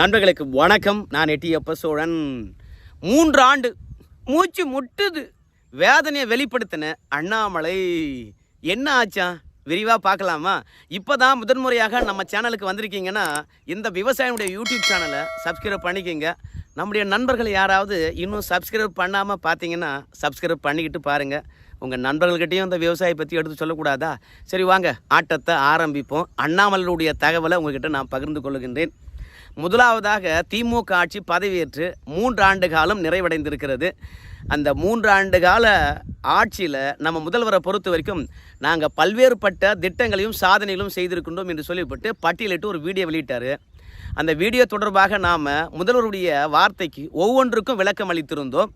நண்பர்களுக்கு வணக்கம். நான் எட்டியப்ப சோழன் மூன்று ஆண்டு மூச்சு முட்டுது. வேதனையை வெளிப்படுத்தின அண்ணாமலை. என்ன ஆச்சா? விரிவாக பார்க்கலாமா? இப்போ தான் முதன்முறையாக நம்ம சேனலுக்கு வந்திருக்கீங்கன்னா இந்த விவசாயினுடைய யூடியூப் சேனலை சப்ஸ்கிரைப் பண்ணிக்கோங்க. நம்முடைய நண்பர்கள் யாராவது இன்னும் சப்ஸ்கிரைப் பண்ணாமல் பார்த்தீங்கன்னா சப்ஸ்கிரைப் பண்ணிக்கிட்டு பாருங்கள் உங்கள் நண்பர்கள்கிட்டையும் இந்த விவசாயி பற்றி எடுத்து சொல்லக்கூடாதா? சரி வாங்க ஆட்டத்தை ஆரம்பிப்போம். அண்ணாமலையுடைய தகவலை உங்ககிட்ட நான் பகிர்ந்து கொள்கின்றேன். முதலாவதாக திமுக ஆட்சி பதவியேற்று மூன்று ஆண்டு காலம் நிறைவடைந்திருக்கிறது. அந்த மூன்று ஆண்டு கால ஆட்சியில் நம்ம முதல்வரை பொறுத்த வரைக்கும் நாங்கள் பல்வேறுபட்ட திட்டங்களையும் சாதனைகளும் செய்திருக்கின்றோம் என்று சொல்லிவிட்டு பட்டியலிட்டு ஒரு வீடியோ வெளியிட்டார். அந்த வீடியோ தொடர்பாக நாம் முதல்வருடைய வார்த்தைக்கு ஒவ்வொன்றுக்கும் விளக்கம் அளித்திருந்தோம்.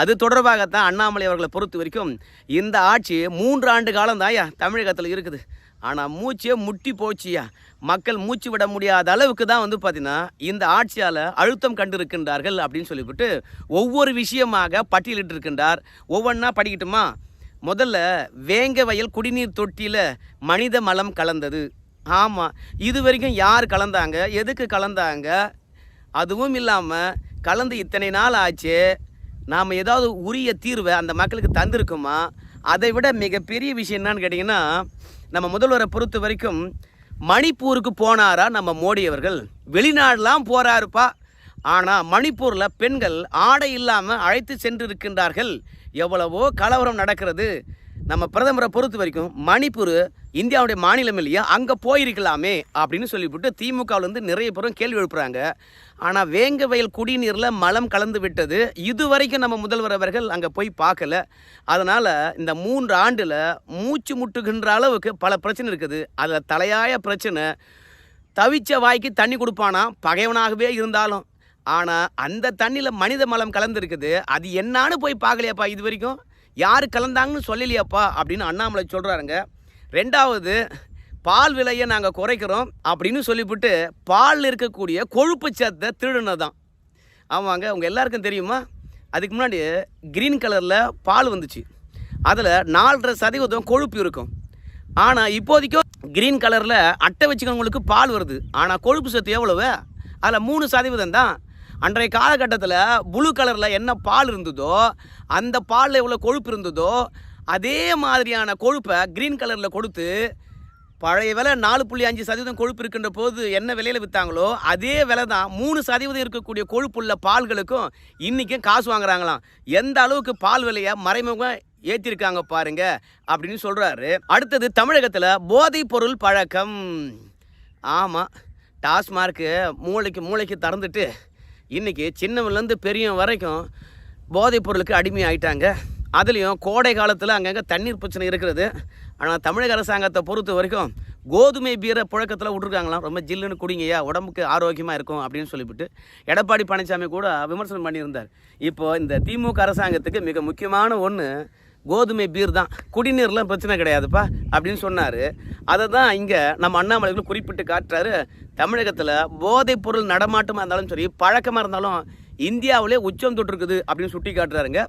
அது தொடர்பாகத்தான் அண்ணாமலை அவர்களை பொறுத்த வரைக்கும் இந்த ஆட்சி மூன்று ஆண்டு காலம் தாயா தமிழகத்தில் இருக்குது. ஆனால் மூச்சே முட்டி போச்சியா? மக்கள் மூச்சு விட முடியாத அளவுக்கு தான் வந்து பார்த்தீங்கன்னா இந்த ஆட்சியால் அழுத்தம் கண்டிருக்கின்றார்கள் அப்படின்னு சொல்லிவிட்டு ஒவ்வொரு விஷயமாக பட்டியலிட்டு இருக்கின்றார் ஒவ்வொன்றா படிக்கட்டுமா? முதல்ல வேங்க வயல் குடிநீர் தொட்டியில் மனித மலம் கலந்தது. ஆமாம் இது வரைக்கும் யார் கலந்தாங்க? எதுக்கு கலந்தாங்க? அதுவும் இல்லாமல் கலந்து இத்தனை நாள் ஆச்சு. நாம் ஏதாவது உரிய தீர்வை அந்த மக்களுக்கு தந்திருக்குமா? அதை விட மிகப்பெரிய விஷயம் என்னன்னு கேட்டிங்கன்னா நம்ம முதல்வரை பொறுத்த வரைக்கும் மணிப்பூருக்கு போனாரா நம்ம மோடி அவர்கள். வெளிநாடுலாம் போகிறாருப்பா ஆனால் மணிப்பூரில் பெண்கள் ஆடை இல்லாமல் அழைத்து சென்று இருக்கின்றார்கள் எவ்வளவோ கலவரம் நடக்கிறது. நம்ம பிரதமரை பொறுத்த வரைக்கும் மணிப்பூர் இந்தியாவுடைய மாநிலம் இல்லையா? அங்கே போயிருக்கலாமே அப்படின்னு சொல்லிவிட்டு திமுகவிலேருந்து நிறைய பேரும் கேள்வி எழுப்புறாங்க. ஆனால் வேங்க வயல் குடிநீரில் மலம் கலந்து விட்டது. இது வரைக்கும் நம்ம முதல்வர் அவர்கள் அங்கே போய் பார்க்கல. அதனால் இந்த மூன்று ஆண்டில் மூச்சு முட்டுகின்ற அளவுக்கு பல பிரச்சனை இருக்குது. அதில் தலையாய பிரச்சனை. தவிச்ச வாய்க்கு தண்ணி கொடுப்பானா? பகைவனாகவே இருந்தாலும். ஆனால் அந்த தண்ணியில் மனித மலம் கலந்துருக்குது. அது என்னான்னு போய் பார்க்கலையாப்பா இது வரைக்கும் யார் கலந்தாங்கன்னு சொல்லலையாப்பா அப்படின்னு அண்ணாமலை சொல்கிறாருங்க ரெண்டாவது பால் விலையை நாங்கள் குறைக்கிறோம் அப்படின்னு சொல்லிவிட்டு பாலில் இருக்கக்கூடிய கொழுப்பு சத்தை திருடுனதான் ஆமாங்க உங்கள் எல்லாருக்கும் தெரியுமா? அதுக்கு முன்னாடி க்ரீன் கலரில் பால் வந்துச்சு. அதில் நாலரை சதவீதம் கொழுப்பு இருக்கும். ஆனால் இப்போதைக்கும் க்ரீன் கலரில் அட்டை வச்சுக்கிறவங்களுக்கு பால் வருது. ஆனால் கொழுப்பு சத்து எவ்வளவு? அதில் மூணு சதவீதம் தான். அன்றைய காலகட்டத்தில் ப்ளூ கலரில் என்ன பால் இருந்ததோ அந்த பாலில் எவ்வளோ கொழுப்பு இருந்ததோ அதே மாதிரியான கொழுப்பை க்ரீன் கலரில் கொடுத்து பழைய விலை நாலு புள்ளி அஞ்சு சதவீதம் கொழுப்பு இருக்கின்ற போது என்ன விலையில் விற்றாங்களோ அதே விலை தான் மூணு சதவீதம் இருக்கக்கூடிய கொழுப்புள்ள பால்களுக்கும் இன்றைக்கும் காசு வாங்குறாங்களாம். எந்த அளவுக்கு பால் விலையை மறைமுகம் ஏற்றிருக்காங்க பாருங்க அப்படின்னு சொல்கிறாரு அடுத்தது தமிழகத்தில் போதைப் பொருள் பழக்கம். ஆமாம் டாஸ்மார்க்கு மூளைக்கு மூளைக்கு திறந்துட்டு இன்றைக்கி சின்னவன்லேருந்து பெரியவன் வரைக்கும் போதைப் பொருளுக்கு அடிமை ஆயிட்டாங்க அதுலேயும் கோடை காலத்தில் அங்கங்கே தண்ணீர் பிரச்சனை இருக்கிறது. ஆனால் தமிழக அரசாங்கத்தை பொறுத்த வரைக்கும் கோதுமை பீரை புழக்கத்தில் விட்ருக்காங்களாம் ரொம்ப ஜில்லுன்னு குடிங்கய்யா உடம்புக்கு ஆரோக்கியமாக இருக்கும் அப்படின்னு சொல்லிவிட்டு எடப்பாடி பழனிசாமி கூட விமர்சனம் பண்ணியிருந்தார். இப்போ இந்த திமுக அரசாங்கத்துக்கு மிக முக்கியமான ஒன்று கோதுமை பீர் தான். குடிநீர்லாம் பிரச்சனை கிடையாதுப்பா அப்படின்னு சொன்னார். அதை தான் இங்கே நம்ம அண்ணாமலைகளும் குறிப்பிட்டு காட்டுறாரு. தமிழகத்தில் போதைப் பொருள் நடமாட்டமாக இருந்தாலும் சரி பழக்கமாக இருந்தாலும் இந்தியாவிலே உச்சம் தொட்டிருக்குது அப்படின்னு சுட்டி காட்டுறாருங்க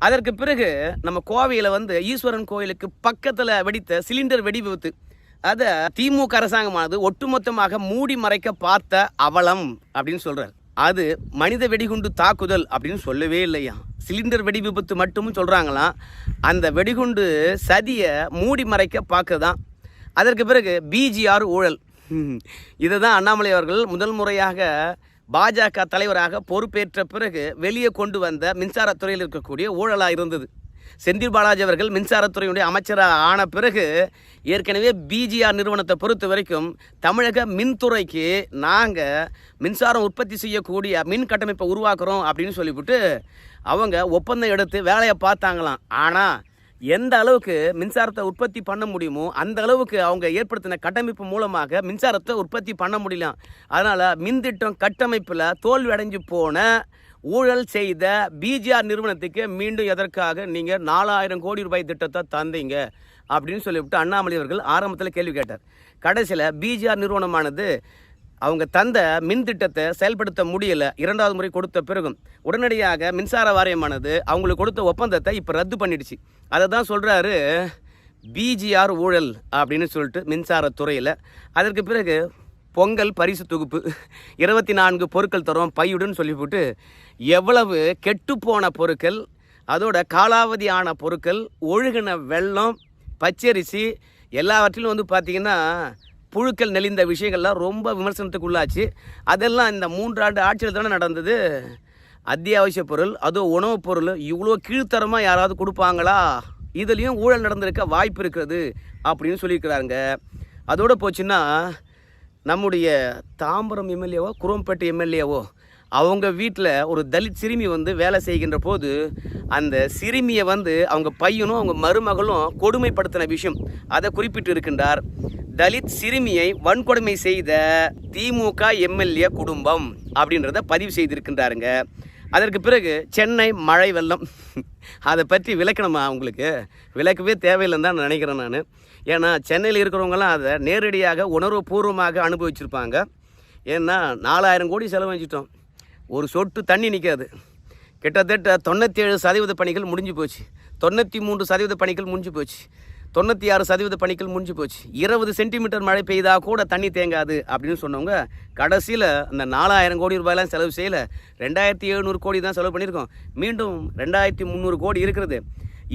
அதற்கு பிறகு நம்ம கோவையில் வந்து ஈஸ்வரன் கோயிலுக்கு பக்கத்தில் வெடித்த சிலிண்டர் வெடி விபத்து அதை திமுக அரசாங்கமானது ஒட்டுமொத்தமாக மூடி மறைக்க பார்த்த அவலம் அப்படின்னு சொல்கிறார் அது மனித வெடிகுண்டு தாக்குதல் அப்படின்னு சொல்லவே இல்லையா? சிலிண்டர் வெடி விபத்து மட்டும் சொல்கிறாங்களாம் அந்த வெடிகுண்டு சதியை மூடி மறைக்க பார்க்கதான் அதற்கு பிறகு பிஜிஆர் ஊழல். இதை தான் அண்ணாமலை அவர்கள் முதல் முறையாக பாஜக தலைவராக பொறுப்பேற்ற பிறகு வெளியே கொண்டு வந்த மின்சாரத்துறையில் இருக்கக்கூடிய ஊழலாக இருந்தது. செந்தில் பாலாஜி அவர்கள் மின்சாரத்துறையுடைய அமைச்சராக ஆன பிறகு ஏற்கனவே பிஜிஆர் நிறுவனத்தை பொறுத்த வரைக்கும் தமிழக மின்துறைக்கு நாங்கள் மின்சாரம் உற்பத்தி செய்யக்கூடிய மின் கட்டமைப்பை உருவாக்குறோம் அப்படின்னு சொல்லிவிட்டு அவங்க ஒப்பந்தம் எடுத்து வேலையை பார்த்தாங்களாம். ஆனால் எந்த அளவுக்கு மின்சாரத்தை உற்பத்தி பண்ண முடியுமோ அந்த அளவுக்கு அவங்க ஏற்படுத்தின கட்டமைப்பு மூலமாக மின்சாரத்தை உற்பத்தி பண்ண முடியலாம் அதனால் மின்திட்டம் கட்டமைப்பில் தோல்வி அடைஞ்சு போன ஊழல் செய்த பிஜிஆர் நிறுவனத்துக்கு மீண்டும் எதற்காக நீங்கள் நாலாயிரம் கோடி ரூபாய் திட்டத்தை தந்தீங்க? அப்படின்னு சொல்லிவிட்டு அண்ணாமலை அவர்கள் ஆரம்பத்தில் கேள்வி கேட்டார். கடைசியில் பிஜிஆர் நிறுவனமானது அவங்க தந்த மின் திட்டத்தை செயல்படுத்த முடியல. இரண்டாவது முறை கொடுத்த பிறகும். உடனடியாக மின்சார வாரியமானது அவங்களுக்கு கொடுத்த ஒப்பந்தத்தை இப்போ ரத்து பண்ணிடுச்சு. அதை தான் சொல்கிறாரு பிஜிஆர் ஊழல் அப்படின்னு சொல்லிட்டு மின்சாரத்துறையில் அதற்கு பிறகு பொங்கல் பரிசு தொகுப்பு இருபத்தி நான்கு பொருட்கள் தரும் பையுடன் சொல்லிவிட்டு எவ்வளவு கெட்டுப்போன பொருட்கள் அதோட காலாவதியான பொருட்கள் ஒழுகின வெள்ளம் பச்சரிசி எல்லாவற்றிலும் வந்து பார்த்திங்கன்னா புழுக்கள் நெளிந்த விஷயங்கள்லாம் ரொம்ப விமர்சனத்துக்கு உள்ளாச்சு அதெல்லாம் இந்த மூன்றாண்டு ஆட்சியில் தானே நடந்தது. அத்தியாவசிய பொருள் அதுவும் உணவுப் பொருள் இவ்வளோ கீழ்த்தரமாக யாராவது கொடுப்பாங்களா? இதுலேயும் ஊழல் நடந்திருக்க வாய்ப்பு இருக்கிறது அப்படின்னு சொல்லியிருக்கிறாங்க அதோடு போச்சுன்னா நம்முடைய தாம்பரம் எம்எல்ஏவோ குரோம்பேட்டை எம்எல்ஏவோ அவங்க வீட்டில் ஒரு தலித் சிறுமி வந்து வேலை செய்கின்ற போது அந்த சிறுமியை வந்து அவங்க பையனும் அவங்க மருமகளும் கொடுமைப்படுத்தின விஷயம். அதை குறிப்பிட்டு இருக்கின்றார். தலித் சிறுமியை வன்கொடுமை செய்த திமுக எம்எல்ஏ குடும்பம் அப்படின்றத பதிவு செய்திருக்கின்றாருங்க. அதற்கு பிறகு சென்னை மழை வெள்ளம். அதை பற்றி விளக்கணுமா உங்களுக்கு? விளக்கவே தேவையில்லைன்னு தான் நான் நினைக்கிறேன் நான். ஏன்னா சென்னையில் இருக்கிறவங்கலாம் அதை நேரடியாக உணர்வுபூர்வமாக அனுபவிச்சிருப்பாங்க. ஏன்னா நாலாயிரம் கோடி செலவழிச்சிட்டோம். ஒரு சொட்டு தண்ணி நிற்காது கிட்டத்தட்ட தொண்ணூற்றி ஏழு சதவீத பணிகள் முடிஞ்சு போச்சு. தொண்ணூற்றி மூன்று சதவீத பணிகள் முடிஞ்சு போச்சு. தொண்ணூற்றி ஆறு சதவீத பணிகள் முடிஞ்சு போச்சு. இருபது சென்டிமீட்டர் மழை பெய்தா கூட தண்ணி தேங்காது அப்படின்னு சொன்னவங்க கடைசியில் அந்த நாலாயிரம் கோடி ரூபாயெல்லாம் செலவு செய்யலை ரெண்டாயிரத்தி எழுநூறு கோடி தான் செலவு பண்ணியிருக்கோம். மீண்டும் ரெண்டாயிரத்தி முந்நூறு கோடி இருக்கிறது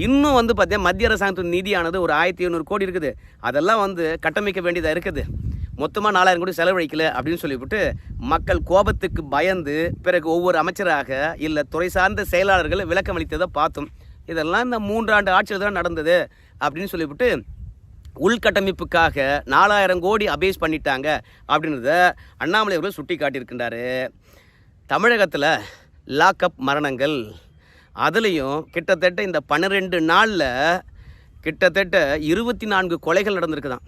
இன்னும் வந்து பார்த்தீங்கன்னா மத்திய அரசாங்கத்தின் நிதியானது ஒரு ஆயிரத்தி எழுநூறு கோடி இருக்குது. அதெல்லாம் வந்து கட்டமைக்க வேண்டியதாக இருக்குது. மொத்தமாக நாலாயிரம் கோடி செலவழிக்கல அப்படின்னு சொல்லிவிட்டு மக்கள் கோபத்துக்கு பயந்து பிறகு ஒவ்வொரு அமைச்சராக இல்லை துறை சார்ந்த செயலாளர்கள் விளக்கம் அளித்ததை பார்த்தோம். இதெல்லாம் இந்த மூன்றாண்டு ஆட்சியில் தான் நடந்தது. அப்படின்னு சொல்லிவிட்டு உள்கட்டமைப்புக்காக நாலாயிரம் கோடி அபேஸ் பண்ணிட்டாங்க அப்படின்றத அண்ணாமலை அவர்கள் சுட்டி காட்டியிருக்கின்றாரு தமிழகத்தில் லாக்அப் மரணங்கள் அதுலேயும் கிட்டத்தட்ட இந்த பன்னிரெண்டு நாளில் கிட்டத்தட்ட இருபத்தி நான்கு கொலைகள் நடந்திருக்குதான்.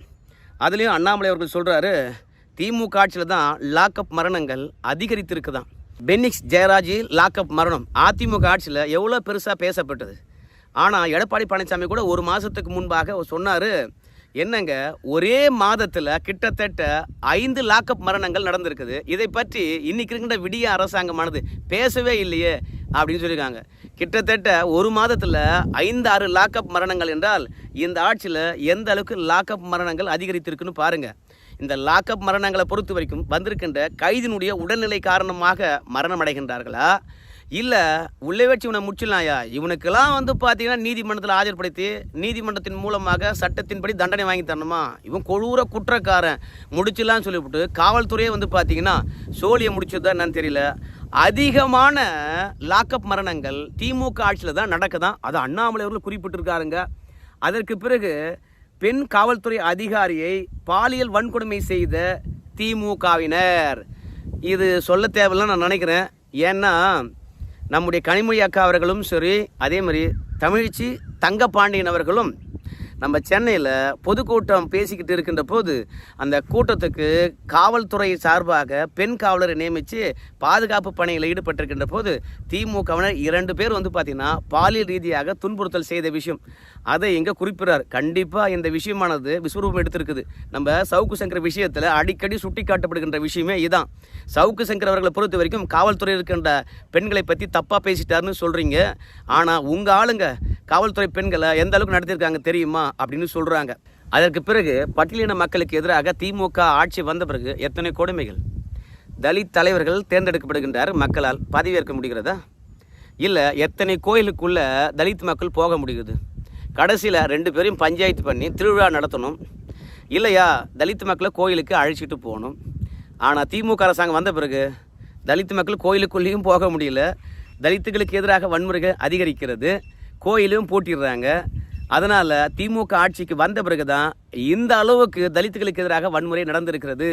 அதுலேயும் அண்ணாமலை அவர்கள் சொல்கிறாரு திமுக ஆட்சியில் தான் லாக்அப் மரணங்கள் அதிகரித்திருக்குதான். பென்னிக்ஸ் ஜெயராஜி லாக்அப் மரணம் அதிமுக ஆட்சியில் எவ்வளோ பெருசாக பேசப்பட்டது? ஆனால் எடப்பாடி பழனிசாமி கூட ஒரு மாதத்துக்கு முன்பாக சொன்னார் என்னங்க ஒரே மாதத்தில் கிட்டத்தட்ட ஐந்து லாக்அப் மரணங்கள் நடந்திருக்குது. இதை பற்றி இன்னைக்கு இருக்கின்ற விடிய அரசாங்கமானது பேசவே இல்லையே அப்படின்னு சொல்லியிருக்காங்க. கிட்டத்தட்ட ஒரு மாதத்தில் ஐந்து ஆறு லாக்அப் மரணங்கள் என்றால் இந்த ஆட்சியில் எந்த அளவுக்கு லாக்அப் மரணங்கள் அதிகரித்திருக்குன்னு பாருங்கள் இந்த லாக்அப் மரணங்களை பொறுத்த வரைக்கும் வந்திருக்கின்ற கைதினுடைய உடல்நிலை காரணமாக மரணம் அடைகின்றார்களா இல்லை உள்ளே வச்சு இவனை முடிச்சிடலாம்யா. இவனுக்கெல்லாம் வந்து பார்த்தீங்கன்னா நீதிமன்றத்தில் ஆஜர்படுத்தி நீதிமன்றத்தின் மூலமாக சட்டத்தின்படி தண்டனை வாங்கி தரணுமா? இவன் கொடூர குற்றக்காரன். முடிச்சிடலாம்னு சொல்லிவிட்டு காவல்துறையே வந்து பார்த்தீங்கன்னா சோழியை முடிச்சதா என்னன்னு தெரியல. அதிகமான லாக்அப் மரணங்கள் திமுக ஆட்சியில் தான் நடக்குதான். அது அண்ணாமலை அவர்கள் குறிப்பிட்டிருக்காருங்க. அதற்கு பிறகு பெண் காவல்துறை அதிகாரியை பாலியல் வன்கொடுமை செய்த திமுகவினர். இது சொல்ல தேவையில்லை நான் நினைக்கிறேன். ஏன்னா நம்முடைய கனிமொழி அக்கா அவர்களும் சரி அதே மாதிரி தமிழ்ச்சி தங்கப்பாண்டியன் அவர்களும் நம்ம சென்னையில் பொதுக்கூட்டம் பேசிக்கிட்டு இருக்கின்ற போது அந்த கூட்டத்துக்கு காவல்துறை சார்பாக பெண் காவலரை நியமித்து பாதுகாப்பு பணியில் ஈடுபட்டிருக்கின்ற போது திமுகவினர் இரண்டு பேர் வந்து பார்த்திங்கன்னா பாலியல் ரீதியாக துன்புறுத்தல் செய்த விஷயம். அதை எங்கே குறிப்பிடார் கண்டிப்பாக இந்த விஷயமானது விஸ்வரூபம் எடுத்திருக்குது. நம்ம சவுக்கு சங்கர் விஷயத்தில் அடிக்கடி சுட்டி காட்டப்படுகின்ற விஷயமே இதுதான் சவுக்கு சங்கர் அவர்களை பொறுத்த வரைக்கும் காவல்துறை இருக்கின்ற பெண்களை பற்றி தப்பாக பேசிட்டாருன்னு சொல்கிறீங்க ஆனால் உங்கள் ஆளுங்க காவல்துறை பெண்களை எந்த அளவுக்கு நடத்தியிருக்காங்க தெரியுமா? அப்படின்னு சொல்கிறாங்க அதற்கு பிறகு பட்டியலின மக்களுக்கு எதிராக திமுக ஆட்சி வந்த பிறகு எத்தனை கொடுமைகள்? தலித் தலைவர்கள் தேர்ந்தெடுக்கப்படுகின்றார் மக்களால். பதவியேற்க முடிகிறதா? இல்லை எத்தனை கோயிலுக்குள்ளே தலித் மக்கள் போக முடியுது? கடைசியில் ரெண்டு பேரையும் பஞ்சாயத்து பண்ணி திருவிழா நடத்தணும். இல்லையா தலித் மக்களை கோயிலுக்கு அழைச்சிட்டு போகணும். ஆனால் திமுக அரசாங்கம் வந்த பிறகு தலித் மக்கள் கோயிலுக்குள்ளேயும் போக முடியல. தலித்துகளுக்கு எதிராக வன்முறைகள் அதிகரிக்கிறது. கோயிலும் பூட்டிடுறாங்க. அதனால் திமுக ஆட்சிக்கு வந்த பிறகு தான் இந்த அளவுக்கு தலித்துகளுக்கு எதிராக வன்முறை நடந்திருக்கிறது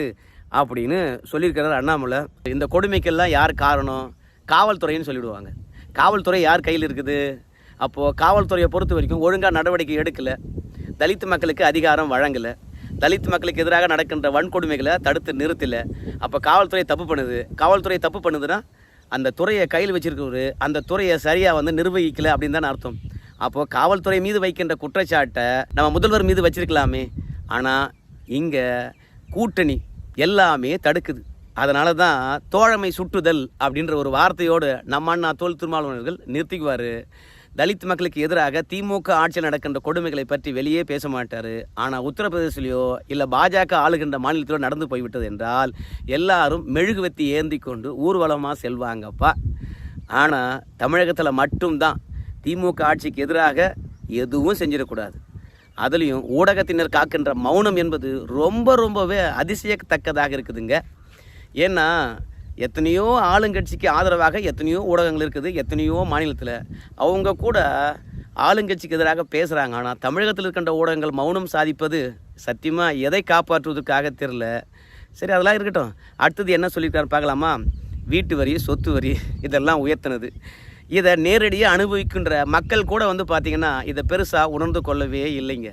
அப்படின்னு சொல்லியிருக்கிறார் அண்ணாமலை. இந்த கொடுமைக்கெல்லாம் யார் காரணம்? காவல்துறைன்னு சொல்லிவிடுவாங்க காவல்துறை யார் கையில் இருக்குது? அப்போது காவல்துறையை பொறுத்த வரைக்கும் ஒழுங்காக நடவடிக்கை எடுக்கலை. தலித்து மக்களுக்கு அதிகாரம் வழங்கலை. தலித் மக்களுக்கு எதிராக நடக்கின்ற வன்கொடுமைகளை தடுத்து நிறுத்தலை. அப்போ காவல்துறை தப்பு பண்ணுது. காவல்துறை தப்பு பண்ணுதுன்னா அந்த துறையை கையில் வச்சிருக்கவர் அந்த துறையை சரியாக வந்து நிர்வகிக்கலை அப்படின்னு தானே அர்த்தம். அப்போது காவல்துறை மீது வைக்கின்ற குற்றச்சாட்டை நம்ம முதல்வர் மீது வச்சிருக்கலாமே. ஆனால் இங்கே கூட்டணி எல்லாமே தடுக்குது. அதனால தான் தோழமை சுட்டுதல் அப்படின்ற ஒரு வார்த்தையோடு நம்ம அண்ணா தோல் திருமாவளவர்கள் நிறுத்திக்குவார். தலித் மக்களுக்கு எதிராக திமுக ஆட்சியில் நடக்கின்ற கொடுமைகளை பற்றி வெளியே பேச மாட்டார். ஆனால் உத்தரப்பிரதேசிலையோ இல்லை பாஜக ஆளுகின்ற மாநிலத்திலோ நடந்து போய்விட்டது என்றால் எல்லாரும் மெழுகுவத்தி ஏந்தி கொண்டு ஊர்வலமாக செல்வாங்கப்பா. ஆனால் தமிழகத்தில் மட்டும்தான் திமுக ஆட்சிக்கு எதிராக எதுவும் செஞ்சிடக்கூடாது. அதுலேயும் ஊடகத்தினர் காக்கின்ற மௌனம் என்பது ரொம்ப ரொம்பவே அதிசயத்தக்கதாக இருக்குதுங்க. ஏன்னா எத்தனையோ ஆளுங்கட்சிக்கு ஆதரவாக எத்தனையோ ஊடகங்கள் இருக்குது எத்தனையோ மாநிலத்தில். அவங்க கூட ஆளுங்கட்சிக்கு எதிராக பேசுகிறாங்க ஆனால் தமிழகத்தில் இருக்கின்ற ஊடகங்கள் மௌனம் சாதிப்பது சத்தியமாக எதை காப்பாற்றுவதற்காக தெரில சரி அதெல்லாம் இருக்கட்டும். அடுத்தது என்ன சொல்லியிருக்காரு பார்க்கலாமா? வீட்டு வரி சொத்து வரி இதெல்லாம் உயர்த்தினது. இதை நேரடியாக அனுபவிக்கின்ற மக்கள் கூட வந்து பார்த்திங்கன்னா இதை பெருசாக உணர்ந்து கொள்ளவே இல்லைங்க.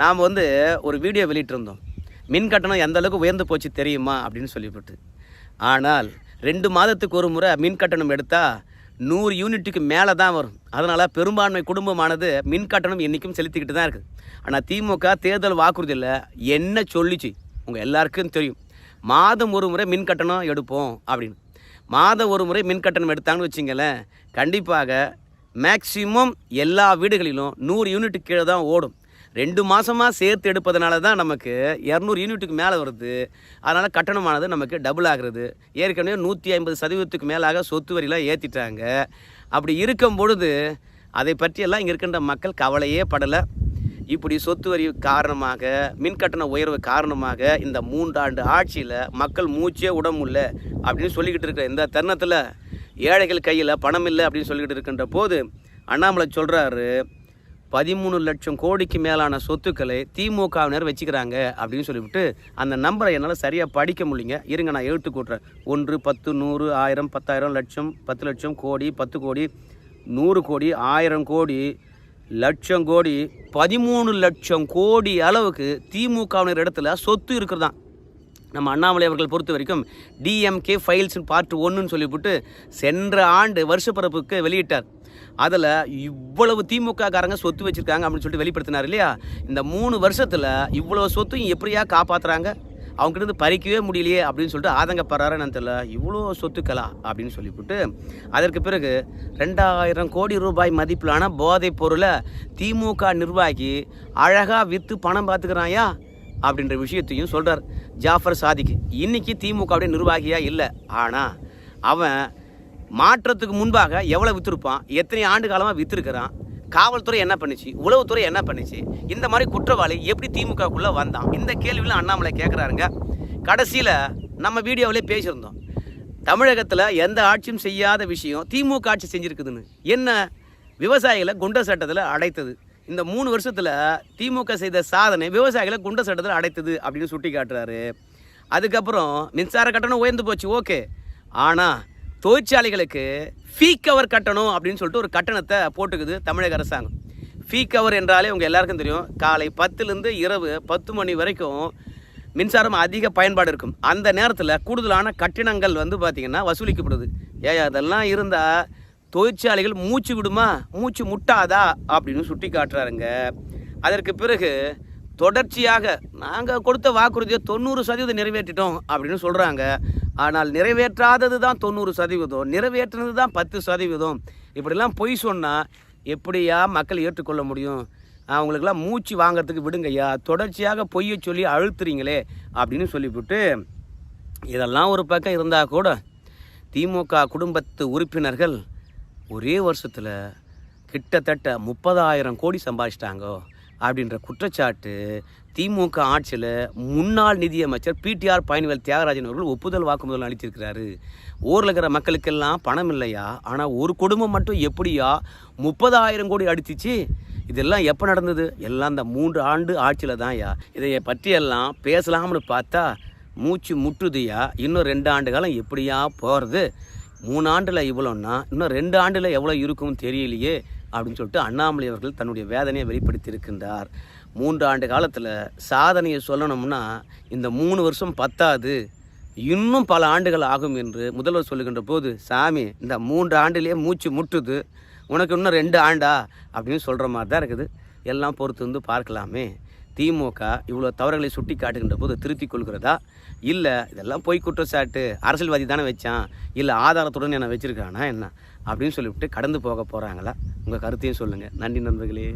நாம் வந்து ஒரு வீடியோ வெளியிட்டிருந்தோம். மின் கட்டணம் எந்த அளவுக்கு உயர்ந்து போச்சு தெரியுமா? அப்படின்னு சொல்லிவிட்டு. ஆனால் ரெண்டு மாதத்துக்கு ஒரு முறை மின் கட்டணம் எடுத்தால் நூறு யூனிட்டுக்கு மேலே தான் வரும். அதனால் பெரும்பான்மை குடும்பமானது மின் கட்டணம் என்றைக்கும் செலுத்திக்கிட்டு தான் இருக்குது. ஆனால் திமுக தேர்தல் வாக்குறுதியில் என்ன சொல்லிச்சு? உங்கள் எல்லாருக்கும் தெரியும். மாதம் ஒரு முறை மின் கட்டணம் எடுப்போம் அப்படின்னு. மாதம் ஒரு முறை மின் கட்டணம் எடுத்தாங்கன்னு வச்சிங்களேன் கண்டிப்பாக மேக்சிமம் எல்லா வீடுகளிலும் நூறு யூனிட்டு கீழே தான் ஓடும். ரெண்டு மாதமாக சேர்த்து எடுப்பதனால தான் நமக்கு இரநூறு யூனிட்டுக்கு மேலே வருது. அதனால் கட்டணமானது நமக்கு டபுள் ஆகிறது. ஏற்கனவே நூற்றி ஐம்பது சதவீதத்துக்கு மேலாக சொத்து வரிலாம் ஏற்றிட்டாங்க அப்படி இருக்கும் பொழுது அதை பற்றியெல்லாம் இங்கே இருக்கின்ற மக்கள் கவலையே படலை. இப்படி சொத்து வரி காரணமாக மின் கட்டண உயர்வு காரணமாக இந்த மூன்றாண்டு ஆட்சியில் மக்கள் மூச்சே உடம்புல அப்படின்னு சொல்லிக்கிட்டு இருக்கிற இந்த தருணத்தில் ஏழைகள் கையில் பணம் இல்லை அப்படின்னு சொல்லிக்கிட்டு இருக்கின்ற போது அண்ணாமலை சொல்கிறாரு பதிமூணு லட்சம் கோடிக்கு மேலான சொத்துக்களை திமுகவினர் வச்சுக்கிறாங்க அப்படின்னு சொல்லிவிட்டு அந்த நம்பரை என்னால் சரியாக படிக்க முடியல இருங்க நான் எழுத்து கூட்டுறேன். ஒன்று பத்து நூறு ஆயிரம் பத்தாயிரம் லட்சம் பத்து லட்சம் கோடி பத்து கோடி நூறு கோடி ஆயிரம் கோடி லட்சம் கோடி பதிமூணு லட்சம் கோடி அளவுக்கு திமுகவினர் இடத்துல சொத்து இருக்கிறதான் நம்ம அண்ணாமலை அவர்கள் பொறுத்த வரைக்கும் டிஎம்கே ஃபைல்ஸ் பார்ட் ஒன்றுன்னு சொல்லிவிட்டு சென்ற ஆண்டு வருஷப்பிறப்புக்கு வெளியிட்டார். அதில் இவ்வளவு திமுக காரங்க சொத்து வச்சுருக்காங்க அப்படின்னு சொல்லிட்டு வெளிப்படுத்தினார் இல்லையா? இந்த மூணு வருஷத்தில் இவ்வளவு சொத்தையும் எப்படியா காப்பாற்றுறாங்க அவங்ககிட்ட இருந்து பறிக்கவே முடியலையே அப்படின்னு சொல்லிட்டு ஆதங்கப்படுறாரு நான் தெரியல. இவ்வளோ சொத்துக்களா அப்படின்னு சொல்லிவிட்டு அதற்கு பிறகு ரெண்டாயிரம் கோடி ரூபாய் மதிப்பிலான போதைப் பொருளை திமுக நிர்வாகி அழகாக விற்று பணம் பார்த்துக்கிறாயா அப்படின்ற விஷயத்தையும் சொல்கிறார் ஜாஃபர் சாதிக்கு. இன்றைக்கி திமுகவுடைய நிர்வாகியாக இல்லை. ஆனால் அவன் மாற்றத்துக்கு முன்பாக எவ்வளோ விற்றுருப்பான் எத்தனை ஆண்டு காலமாக விற்றுருக்கிறான் காவல்துறை என்ன பண்ணுச்சு? உளவுத்துறை என்ன பண்ணுச்சு? இந்த மாதிரி குற்றவாளி எப்படி திமுகக்குள்ளே வந்தான்? இந்த கேள்வியில் அண்ணாமலை கேட்குறாருங்க கடைசியில் நம்ம வீடியோவிலே பேசியிருந்தோம். தமிழகத்தில் எந்த ஆட்சியும் செய்யாத விஷயம் திமுக ஆட்சி செஞ்சுருக்குதுன்னு. என்ன விவசாயிகளை குண்ட சட்டத்தில் அடைத்தது. இந்த மூணு வருஷத்தில் திமுக செய்த சாதனை விவசாயிகளை குண்ட சட்டத்தில் அடைத்தது அப்படின்னு சுட்டி காட்டுறாரு அதுக்கப்புறம் மின்சார கட்டணம் உயர்ந்து போச்சு ஓகே. ஆனால் தொழிற்சாலைகளுக்கு ஃபீ கவர் கட்டணும் அப்படின்னு சொல்லிட்டு ஒரு கட்டணத்தை போட்டுக்குது தமிழக அரசாங்கம். ஃபீ கவர் என்றாலே உங்கள் எல்லாருக்கும் தெரியும். காலை பத்துலேருந்து இரவு பத்து மணி வரைக்கும் மின்சாரம் அதிக பயன்பாடு இருக்கும். அந்த நேரத்தில் கூடுதலான கட்டணங்கள் வந்து பார்த்திங்கன்னா வசூலிக்கப்படுது. ஏ அதெல்லாம் இருந்தால் தொழிற்சாலைகள் மூச்சு விடுமா? மூச்சு முட்டாதா? அப்படின்னு சுட்டி காட்டுறாருங்க. அதற்கு பிறகு தொடர்ச்சியாக நாங்கள் கொடுத்த வாக்குறுதியை தொண்ணூறு சதவீதம் நிறைவேற்றிட்டோம் அப்படின்னு சொல்கிறாங்க ஆனால் நிறைவேற்றாதது தான் தொண்ணூறு சதவீதம் நிறைவேற்றினது தான் பத்து சதவீதம். இப்படிலாம் பொய் சொன்னால் எப்படியா மக்கள் ஏற்றுக்கொள்ள முடியும்? அவங்களுக்கெல்லாம் மூச்சு வாங்கிறதுக்கு விடுங்கய்யா தொடர்ச்சியாக பொய்யை சொல்லி அழுத்துறீங்களே அப்படின்னு சொல்லிவிட்டு இதெல்லாம் ஒரு பக்கம் இருந்தால் கூட திமுக குடும்பத்து உறுப்பினர்கள் ஒரே வருஷத்தில் கிட்டத்தட்ட முப்பதாயிரம் கோடி சம்பாதிச்சிட்டாங்கோ அப்படின்ற குற்றச்சாட்டு திமுக ஆட்சியில் முன்னாள் நிதியமைச்சர் பிடிஆர் பயணிகள் தியாகராஜன் அவர்கள் ஒப்புதல் வாக்குமூலம் அளித்திருக்கிறாரு. ஊரில் இருக்கிற மக்களுக்கெல்லாம் பணம் இல்லையா? ஆனால் ஒரு குடும்பம் மட்டும் எப்படியா முப்பதாயிரம் கோடி அடிச்சிச்சு? இதெல்லாம் எப்போ நடந்தது? எல்லாம் இந்த மூன்று ஆண்டு ஆட்சியில் தான் யா இதை பற்றியெல்லாம் பேசலாம்னு பார்த்தா மூச்சு முட்டுதுயா? இன்னும் ரெண்டு ஆண்டு காலம் எப்படியா போகிறது மூணு ஆண்டில் இவ்வளோன்னா இன்னும் ரெண்டு ஆண்டில் எவ்வளோ இருக்கும்னு தெரியலையே அப்படின்னு சொல்லிட்டு அண்ணாமலை அவர்கள் தன்னுடைய வேதனையை வெளிப்படுத்தியிருக்கின்றார். மூன்று ஆண்டு காலத்தில் சாதனையை சொல்லணும்னா இந்த மூணு வருஷம் பத்தாது இன்னும் பல ஆண்டுகள் ஆகும் என்று முதல்வர் சொல்லுகின்ற போது சாமி இந்த மூன்று ஆண்டுலேயே மூச்சு முட்டுது உனக்கு இன்னும் ரெண்டு ஆண்டா? அப்படின்னு சொல்கிற மாதிரி தான் இருக்குது. எல்லாம் பொறுத்து வந்து பார்க்கலாமே. திமுக இவ்வளோ தவறுகளை சுட்டி காட்டுகின்ற போது திருத்திக் கொள்கிறதா? இல்லை இதெல்லாம் பொய் குற்றச்சாட்டு. அரசியல்வாதி தானே வச்சான். இல்லை ஆதாரத்துடன் என்னை வச்சுருக்கானா என்ன? அப்படின்னு சொல்லிவிட்டு கடந்து போக போகிறாங்களா உங்கள் கருத்தையும் சொல்லுங்கள் நன்றி நண்பர்களே.